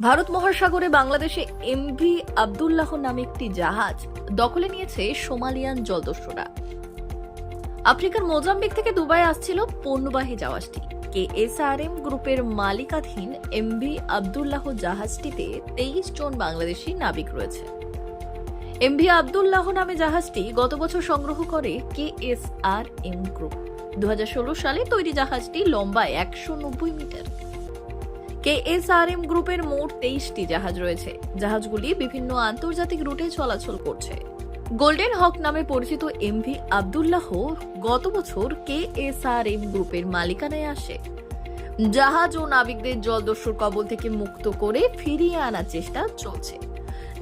ভারত মহাসাগরে বাংলাদেশে এমভি আবদুল্লাহ নামে একটি জাহাজ দখলে নিয়েছে সোমালিয়ান জলদস্যুরা। আফ্রিকার মোজাম্বিক থেকে দুবাই আসছিল পণ্যবাহী জাহাজটি। কে এস আর এম গ্রুপের মালিকাধীন এমভি আবদুল্লাহ জাহাজটিতে তেইশ জন বাংলাদেশি নাবিক রয়েছে। এমভি আবদুল্লাহ নামে জাহাজটি গত বছর সংগ্রহ করে K S R M group. দু হাজার ষোলো সালে তৈরি জাহাজটি লম্বা একশো মিটার। কেএসআরএম গ্রুপের মোট তেইশটি জাহাজ রয়েছে। জাহাজগুলি বিভিন্ন আন্তর্জাতিক রুটে চলাচল করছে। গোল্ডেন হক নামে পরিচিত এমভি আবদুল্লাহ গত বছর কেএসআরএম গ্রুপের মালিকানায় আসে। জাহাজ ও নাবিকদের জলদস্যুর কবল থেকে মুক্ত করে ফিরিয়ে আনার চেষ্টা চলছে।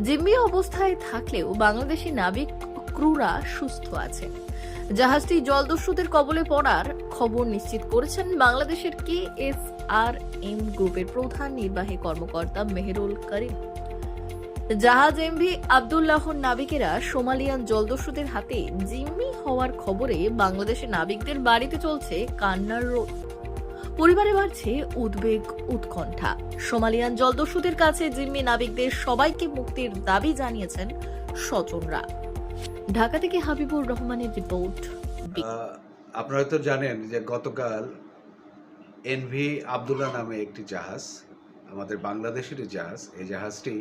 জিম্মি অবস্থায় থাকলেও বাংলাদেশি নাবিক ক্রুরা সুস্থ আছে। জাহাজটি জলদস্যুদের কবলে পড়ার খবর নিশ্চিত করেছেন বাংলাদেশের কে এস আর এম গ্রুপের প্রধান নির্বাহী কর্মকর্তা মেহেরুল করিম। জাহাজ এমভি আবদুল্লাহর নাবিকেরা সোমালিয়ান জলদস্যুদের হাতে জিম্মি হওয়ার খবরে বাংলাদেশের নাবিকদের বাড়িতে চলছে কান্নার রোদ। পরিবারে বাড়ছে উদ্বেগ, উৎকণ্ঠা। সোমালিয়ান জলদস্যুদের কাছে জিম্মি নাবিকদের সবাইকে মুক্তির দাবি জানিয়েছেন স্বজনরা। ঢাকা থেকে হাবিবুর রহমানের রিপোর্ট আপনারা হয়তো জানেন যে গতকাল এনভি আবদুল্লাহ নামে একটি জাহাজ, আমাদের বাংলাদেশের জাহাজ, এই জাহাজটি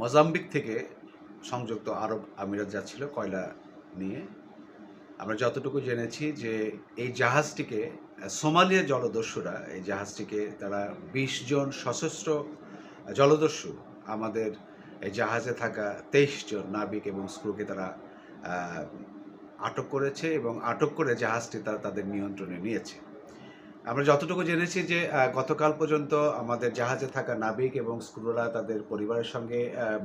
মোজাম্বিক থেকে সংযুক্ত আরব আমিরাত যাচ্ছিল কয়লা নিয়ে। আমরা যতটুকু জেনেছি যে এই জাহাজটিকে, সোমালিয়া জলদস্যুরা, এই জাহাজটিকে তারা বিশ জন সশস্ত্র জলদস্যু আমাদের এই জাহাজে থাকা তেইশ জন নাবিক এবং স্ক্রুকে তারা আটক করেছে এবং আটক করে জাহাজটি তারা তাদের নিয়ন্ত্রণে নিয়েছে। আমরা যতটুকু জেনেছি যে গতকাল পর্যন্ত আমাদের জাহাজে থাকা নাবিক এবং স্ক্রুরা তাদের পরিবারের সঙ্গে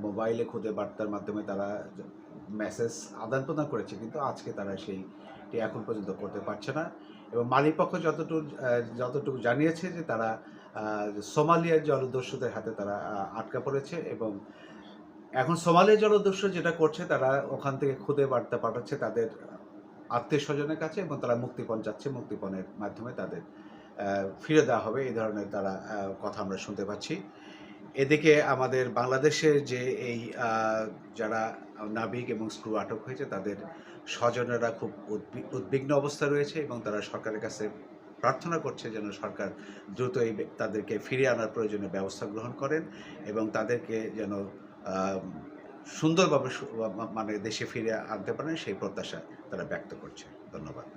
মোবাইলে খুদে বার্তার মাধ্যমে তারা মেসেজ আদান প্রদান করেছে, কিন্তু আজকে তারা সেইটি এখন পর্যন্ত করতে পারছে না এবং মালিকপক্ষ যতটুকু যতটুকু জানিয়েছে যে তারা সোমালিয়ার জলদস্যুদের হাতে তারা আটকা পড়েছে এবং এখন সোমালিয়া জলদস্যু যেটা করছে, তারা ওখান থেকে খুদে বার্তা পাঠাচ্ছে তাদের আত্মীয় স্বজনের কাছে এবং তারা মুক্তিপণ চাচ্ছে। মুক্তিপণের মাধ্যমে তাদের ফিরে দেওয়া হবে। এই ধরনের তারা কথা আমরা শুনতে পাচ্ছি। এদিকে আমাদের বাংলাদেশে যে এই যারা নাবিক এবং স্ক্রু আটক হয়েছে, তাদের স্বজনেরা খুব উদ্বি- উদ্বিগ্ন অবস্থা রয়েছে এবং তারা সরকারের কাছে প্রার্থনা করছে যেন সরকার দ্রুত এই তাদেরকে ফিরিয়ে আনার প্রয়োজনীয় ব্যবস্থা গ্রহণ করেন এবং তাদেরকে যেন সুন্দরভাবে মানে দেশে ফিরে আনতে পারেন সেই প্রত্যাশা তারা ব্যক্ত করছে। ধন্যবাদ।